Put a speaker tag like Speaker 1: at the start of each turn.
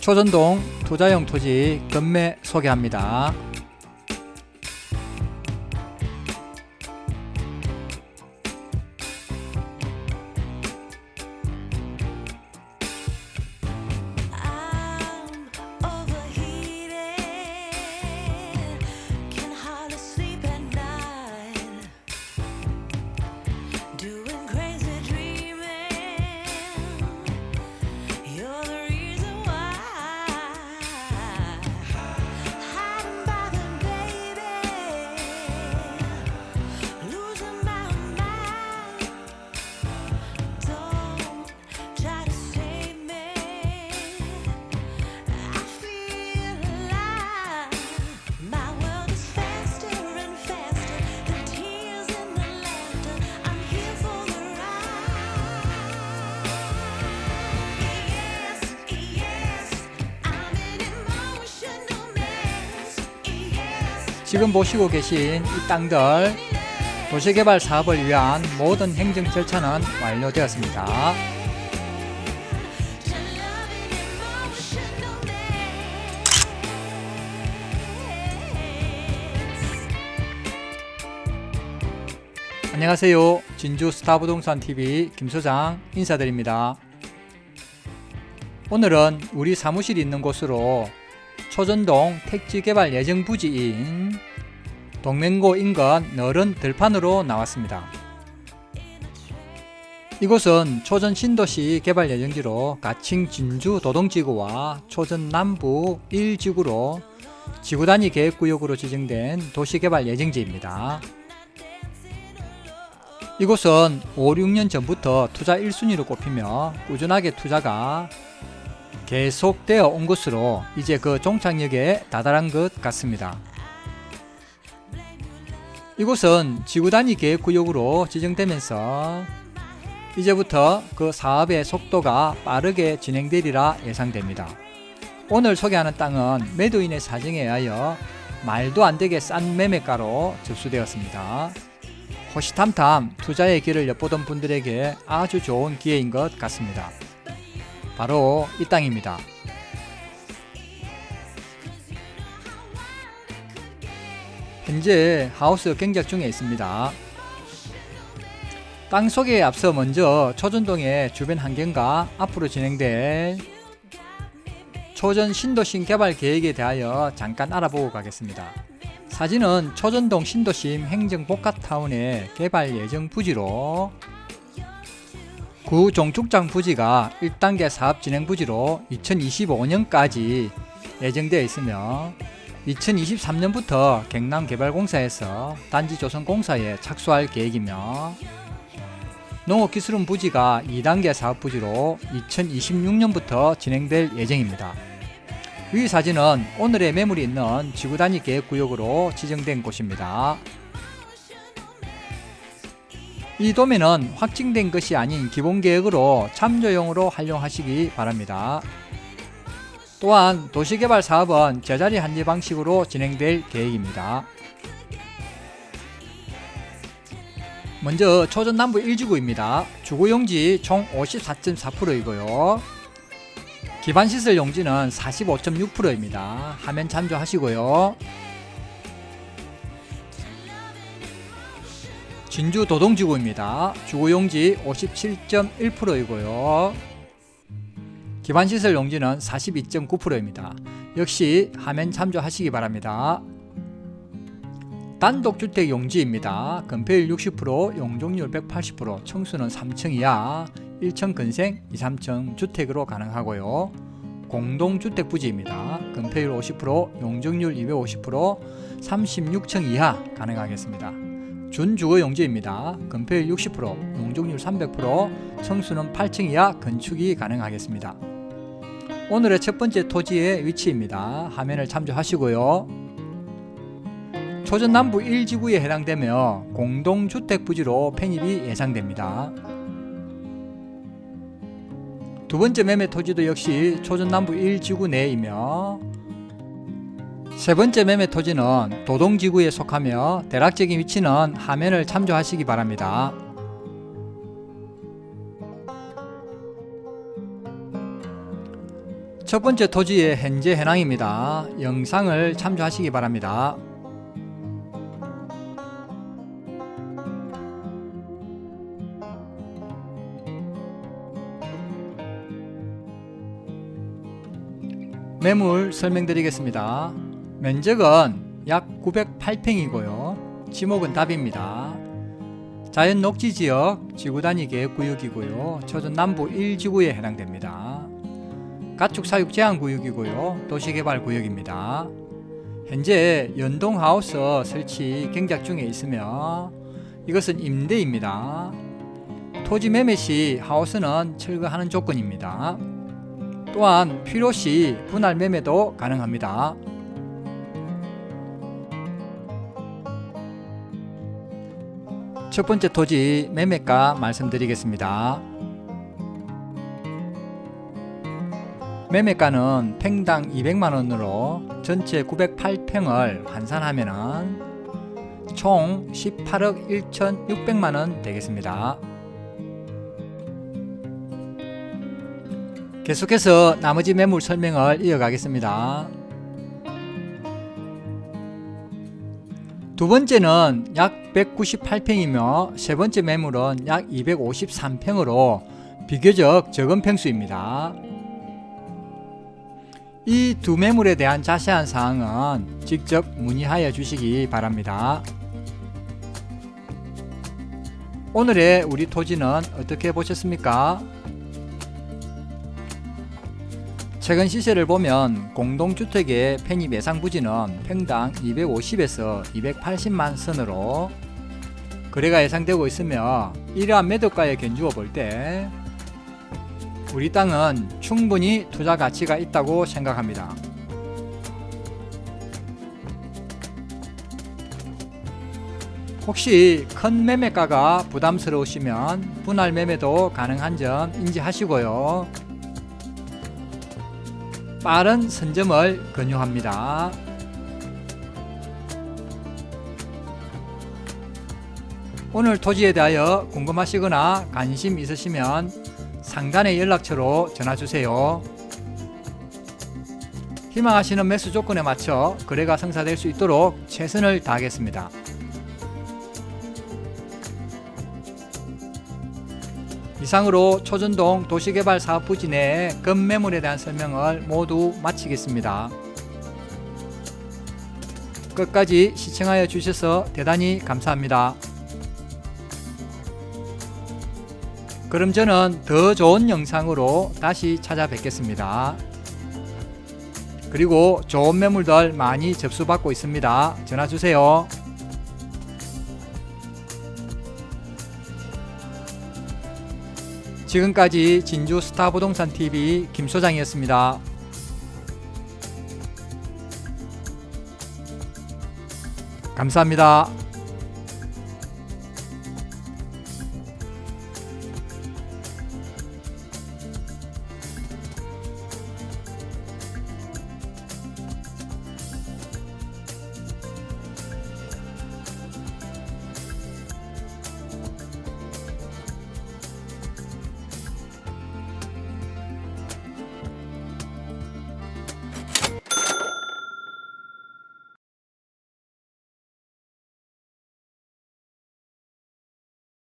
Speaker 1: 초전동 투자용 토지 경매 소개합니다. 지금 보시고 계신 이 땅들 도시개발 사업을 위한 모든 행정 절차는 완료되었습니다. 안녕하세요. 진주 스타부동산 TV 김 소장 인사드립니다. 오늘은 우리 사무실이 있는 곳으로 초전동 택지 개발 예정 부지인 동맹고 인근 너른 들판으로 나왔습니다. 이곳은 초전 신도시 개발 예정지로 가칭 진주 도동지구와 초전 남부 1지구로 지구 단위 계획구역으로 지정된 도시개발 예정지입니다. 이곳은 5, 6년 전부터 투자 1순위로 꼽히며 꾸준하게 투자가 계속되어 온 것으로 이제 그 종착역에 다다른 것 같습니다. 이곳은 지구 단위 계획 구역으로 지정되면서 이제부터 그 사업의 속도가 빠르게 진행되리라 예상됩니다. 오늘 소개하는 땅은 매도인의 사정에 의하여 말도 안 되게 싼 매매가로 접수되었습니다. 호시탐탐 투자의 길을 엿보던 분들에게 아주 좋은 기회인 것 같습니다. 바로 이 땅입니다. 현재 하우스 경작 중에 있습니다. 땅 소개에 앞서 먼저 초전동의 주변 환경과 앞으로 진행될 초전 신도심 개발 계획에 대하여 잠깐 알아보고 가겠습니다. 사진은 초전동 신도심 행정 복합타운의 개발 예정 부지로 구 종축장 부지가 1단계 사업 진행 부지로 2025년까지 예정되어 있으며 2023년부터 경남개발공사에서 단지 조성공사에 착수할 계획이며 농업기술원 부지가 2단계 사업 부지로 2026년부터 진행될 예정입니다. 위 사진은 오늘의 매물이 있는 지구 단위 계획 구역으로 지정된 곳입니다. 이 도면은 확정된 것이 아닌 기본 계획으로 참조용으로 활용하시기 바랍니다. 또한 도시개발 사업은 제자리 한지 방식으로 진행될 계획입니다. 먼저 초전남부 1지구입니다. 주거용지 총 54.4%이고요. 기반시설 용지는 45.6%입니다. 화면 참조하시고요. 진주 도동지구입니다. 주거용지 57.1%이고요. 기반시설 용지는 42.9%입니다. 역시 화면 참조하시기 바랍니다. 단독주택 용지입니다. 건폐율 60%, 용적률 180%, 청수는 3층 이하, 1층 근생, 2, 3층 주택으로 가능하고요. 공동주택 부지입니다. 건폐율 50%, 용적률 250%, 36층 이하 가능하겠습니다. 준주거 용지입니다. 건폐율 60%, 용적률 300%, 청수는 8층 이하 건축이 가능하겠습니다. 오늘의 첫 번째 토지의 위치입니다. 화면을 참조하시고요. 초전 남부 1지구에 해당되며 공동주택 부지로 편입이 예상됩니다. 두 번째 매매 토지도 역시 초전 남부 1지구 내이며 세 번째 매매 토지는 도동지구에 속하며 대략적인 위치는 화면을 참조하시기 바랍니다. 첫 번째 토지의 현재 현황입니다. 영상을 참조하시기 바랍니다. 매물 설명드리겠습니다. 면적은 약 908평이고요. 지목은 답입니다. 자연 녹지 지역 지구 단위 계획 구역이고요. 초전 남부 1지구에 해당됩니다. 가축 사육 제한 구역이고요. 도시 개발 구역입니다. 현재 연동 하우스 설치 경작 중에 있으며 이것은 임대입니다. 토지 매매 시 하우스는 철거하는 조건입니다. 또한 필요시 분할 매매도 가능합니다. 첫 번째 토지 매매가 말씀드리겠습니다. 매매가는 평당 200만 원으로 전체 908평을 환산하면은 총 18억 1,600만 원 되겠습니다. 계속해서 나머지 매물 설명을 이어가겠습니다. 두 번째는 약 198평이며 세 번째 매물은 약 253평으로 비교적 적은 평수입니다. 이 두 매물에 대한 자세한 사항은 직접 문의하여 주시기 바랍니다. 오늘의 우리 토지는 어떻게 보셨습니까? 최근 시세를 보면 공동주택의 편입 예상 부지는 평당 250에서 280만 선으로 거래가 예상되고 있으며 이러한 매도가에 견주어 볼 때 우리 땅은 충분히 투자 가치가 있다고 생각합니다. 혹시 큰 매매가가 부담스러우시면 분할 매매도 가능한 점 인지하시고요. 빠른 선점을 권유합니다. 오늘 토지에 대하여 궁금하시거나 관심 있으시면 상단의 연락처로 전화 주세요. 희망하시는 매수 조건에 맞춰 거래가 성사될 수 있도록 최선을 다하겠습니다. 이상으로 초전동 도시개발 사업 부지 내 건매물에 대한 설명을 모두 마치겠습니다. 끝까지 시청하여 주셔서 대단히 감사합니다. 그럼 저는 더 좋은 영상으로 다시 찾아뵙겠습니다. 그리고 좋은 매물들 많이 접수받고 있습니다. 전화 주세요. 지금까지 진주 스타 부동산 TV 김 소장이었습니다. 감사합니다.